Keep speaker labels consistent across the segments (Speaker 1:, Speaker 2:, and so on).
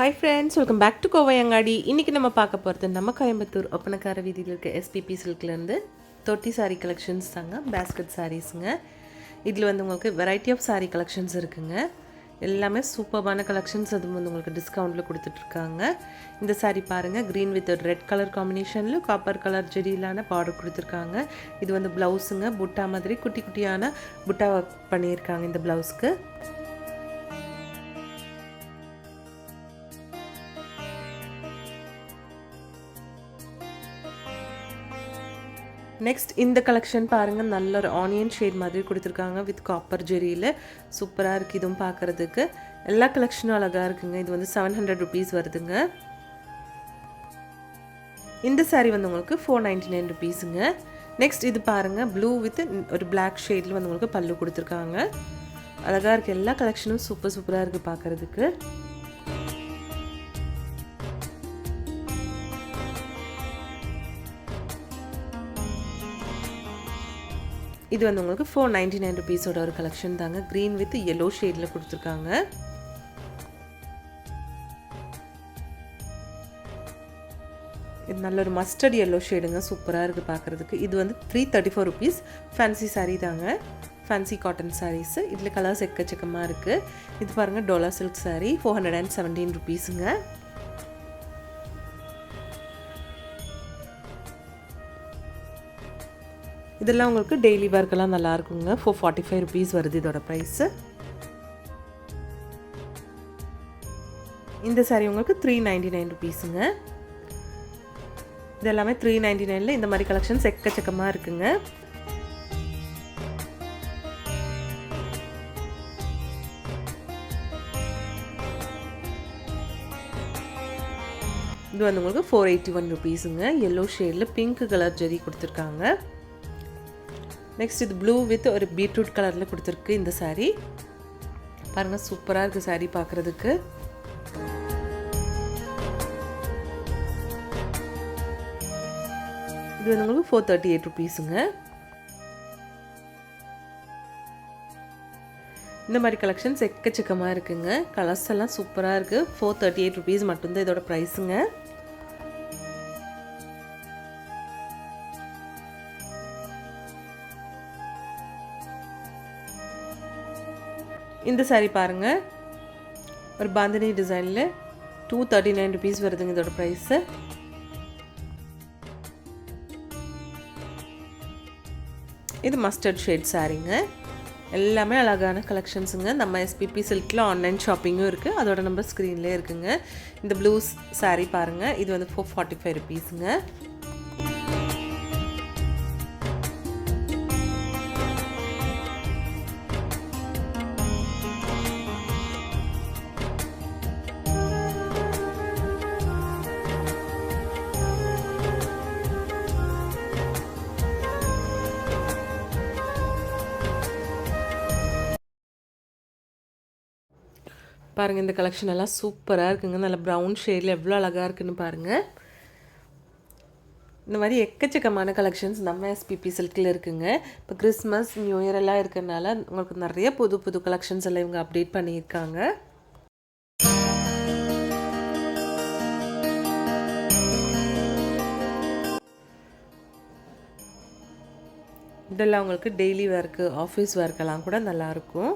Speaker 1: Hi friends welcome back to Kovaiyangadi இன்றைக்கி நம்ம பார்க்க போகிறது நம்ம கோயம்புத்தூர் ஒப்பனக்கார வீதியில் இருக்க எஸ்பிபி சில்க்லேருந்து தொட்டி சாரீ கலெக்ஷன்ஸ் தாங்க பேஸ்கட் சாரீஸுங்க இதில் வந்து உங்களுக்கு வெரைட்டி ஆஃப் சாரீ கலெக்ஷன்ஸ் இருக்குங்க. எல்லாமே சூப்பர்பான கலெக்ஷன்ஸ் அது வந்து உங்களுக்கு டிஸ்கவுண்ட்டில் கொடுத்துட்ருக்காங்க. இந்த சாரீ பாருங்கள் க்ரீன் வித் ரெட் கலர் காம்பினேஷனில் காப்பர் கலர் ஜெடியிலான பார்டர் கொடுத்துருக்காங்க. இது வந்து ப்ளவுஸுங்க புட்டா மாதிரி குட்டி குட்டியான புட்டா ஒர்க் பண்ணியிருக்காங்க இந்த ப்ளவுஸ்க்கு நெக்ஸ்ட் இந்த கலெக்ஷன் பாருங்கள் நல்ல ஒரு ஆனியன் ஷேட் மாதிரி கொடுத்துருக்காங்க வித் காப்பர் ஜெரியில் சூப்பராக இருக்குது இதுவும் பார்க்குறதுக்கு எல்லா கலெக்ஷனும் அழகாக இருக்குங்க. இது வந்து செவன் ஹண்ட்ரட் ருபீஸ் வருதுங்க. இந்த சாரீ வந்து உங்களுக்கு ஃபோர் நைன்டி நைன் ருபீஸுங்க நெக்ஸ்ட் இது பாருங்கள் ப்ளூ வித் ஒரு பிளாக் ஷேடில் வந்து உங்களுக்கு பல்லு கொடுத்துருக்காங்க. அழகாக இருக்குது எல்லா கலெக்ஷனும் சூப்பர் சூப்பராக இருக்குது பார்க்குறதுக்கு இது வந்து உங்களுக்கு ஃபோர் நைன்டி நைன் ருபீஸோட ஒரு கலெக்ஷன் தாங்க. க்ரீன் வித் எல்லோ ஷேடில் கொடுத்துருக்காங்க. இது நல்ல ஒரு மஸ்டர்ட் எல்லோ ஷேடுங்க சூப்பராக இருக்குது பார்க்குறதுக்கு இது வந்து three thirty four rupees fancy sari தாங்க. ஃபேன்சி காட்டன் சாரீஸு இதில் கலர்ஸ் எக்கச்சக்கமாக இருக்குது இது பாருங்கள் Dola silk sari four hundred and seventeen ருபீஸுங்க இதெல்லாம் உங்களுக்கு டெய்லி ஒர்க்கெல்லாம் நல்லா இருக்குங்க ஃபோர் ஃபார்ட்டி ஃபைவ் ருபீஸ் வருது இதோட ப்ரைஸு இந்த சாரீ உங்களுக்கு த்ரீ நைன்டி நைன் ருபீஸுங்க இது எல்லாமே த்ரீ நைன்டி நைனில் இந்த மாதிரி கலெக்ஷன்ஸ் எக்கச்சக்கமாக இருக்குங்க. இது வந்து உங்களுக்கு ஃபோர் எயிட்டி ஒன் ருபீஸுங்க எல்லோ ஷேடில் பிங்க் கலர் ஜெரி கொடுத்துருக்காங்க. நெக்ஸ்ட் இது ப்ளூ வித் ஒரு பீட்ரூட் கலரில் கொடுத்துருக்கு இந்த சாரீ பாருங்கள் சூப்பராக இருக்குது சாரீ பார்க்குறதுக்கு இது வந்து உங்களுக்கு ஃபோர் தேர்ட்டி எயிட் ருபீஸுங்க இந்த மாதிரி கலெக்ஷன்ஸ் எக்கச்சக்கமாக இருக்குங்க. கலர்ஸ் எல்லாம் சூப்பராக இருக்குது ஃபோர் தேர்ட்டி எயிட் ருபீஸ் மட்டும்தான் இதோட ப்ரைஸுங்க இந்த சாரீ பாருங்கள் ஒரு பாந்தினி டிசைனில் டூ தேர்ட்டி நைன் ருபீஸ் வருதுங்க இதோட ப்ரைஸு இது மஸ்டர்ட் ஷேட் சாரீங்க எல்லாமே அழகான கலெக்ஷன்ஸுங்க நம்ம எஸ்பிபி சில்கில் ஆன்லைன் ஷாப்பிங்கும் இருக்குது அதோட நம்பர் ஸ்க்ரீன்லேயே இருக்குங்க. இந்த ப்ளூஸ் சாரீ பாருங்கள் இது வந்து ஃபோர் ஃபார்ட்டி ஃபைவ் ருபீஸுங்க பாருங்கள் இந்த கலெக்ஷன் எல்லாம் சூப்பராக இருக்குங்க. நல்ல ப்ரௌன் ஷேடில் எவ்வளோ அழகாக இருக்குன்னு பாருங்கள் இந்த மாதிரி எக்கச்சக்கமான கலெக்ஷன்ஸ் நம்ம எஸ்பிபி சில்கில் இருக்குங்க. இப்போ கிறிஸ்மஸ் நியூ இயர் எல்லாம் இருக்கிறனால உங்களுக்கு நிறைய புது புது கலெக்ஷன்ஸ் எல்லாம் இவங்க அப்டேட் பண்ணியிருக்காங்க. இதெல்லாம் உங்களுக்கு டெய்லி ஒர்க்கு ஆஃபீஸ் ஒர்க்கெல்லாம் கூட நல்லாயிருக்கும்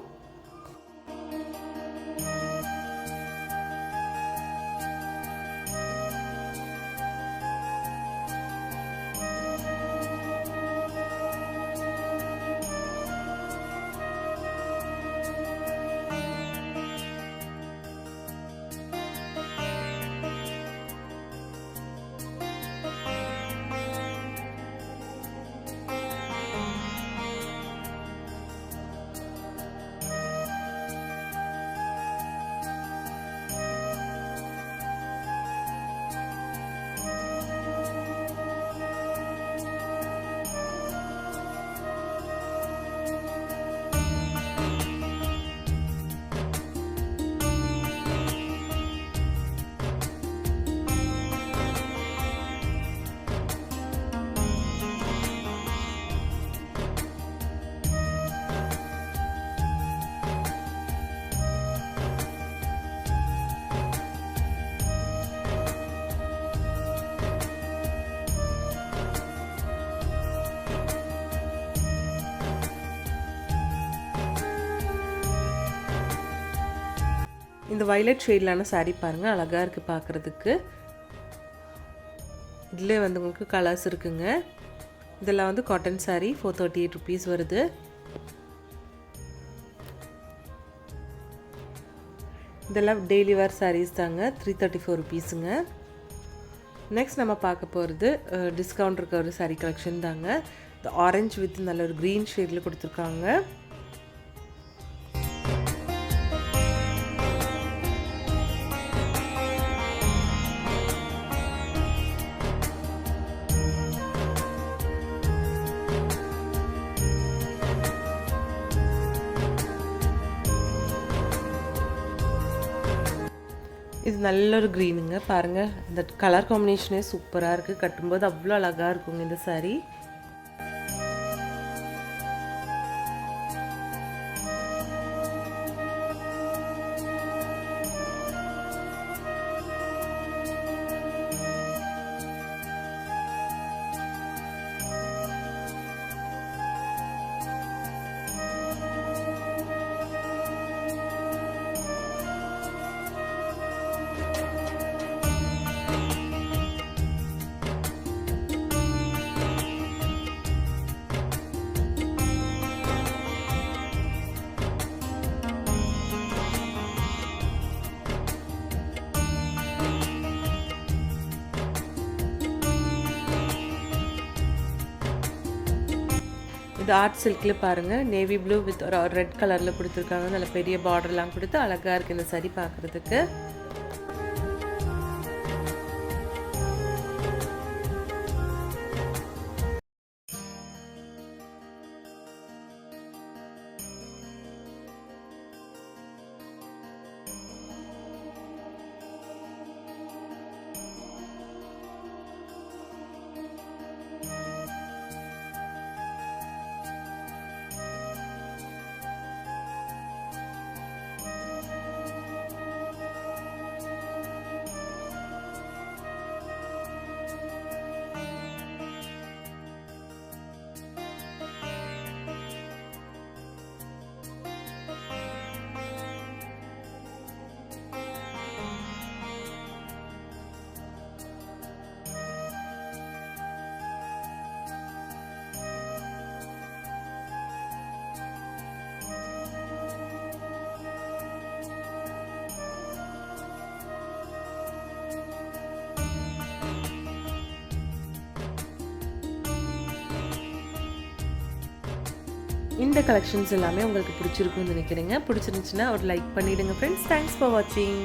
Speaker 1: இந்த வயலட் ஷேட்லான சாரீ பாருங்கள் அழகாக இருக்குது பார்க்குறதுக்கு இதிலே வந்து உங்களுக்கு கலர்ஸ் இருக்குங்க. இதெல்லாம் வந்து cotton sari four thirty eight rupees வருது. இதெல்லாம் டெய்லி வேர் சாரீஸ் தாங்க த்ரீ தேர்ட்டி ஃபோர் ருபீஸுங்க நெக்ஸ்ட் நம்ம பார்க்க போகிறது டிஸ்கவுண்ட் இருக்க ஒரு சாரீ கலெக்ஷன் தாங்க. இந்த ஆரஞ்சு வித் நல்ல ஒரு க்ரீன் ஷேடில் கொடுத்துருக்காங்க. இது நல்ல ஒரு க்ரீனுங்க பாருங்கள் இந்த கலர் காம்பினேஷனே சூப்பராக இருக்குது கட்டும்போது அவ்வளோ அழகாக இருக்குங்க இந்த சாரீ இது ஆர்ட் சில்கில் பாருங்கள் நேவி ப்ளூ வித் ஒரு ரெட் கலரில் கொடுத்துருக்காங்க. நல்ல பெரிய பார்டர்லாம் கொடுத்து அழகாக இருக்குது இந்த சரி பார்க்குறதுக்கு. இந்த கலெக்ஷன்ஸ் எல்லாமே உங்களுக்கு பிடிச்சிருக்கும்னு நினைக்கிறேங்க. பிடிச்சிருந்துச்சுன்னா ஒரு லைக் பண்ணிவிடுங்க ஃப்ரெண்ட்ஸ் தேங்க்ஸ் ஃபார் வாட்சிங்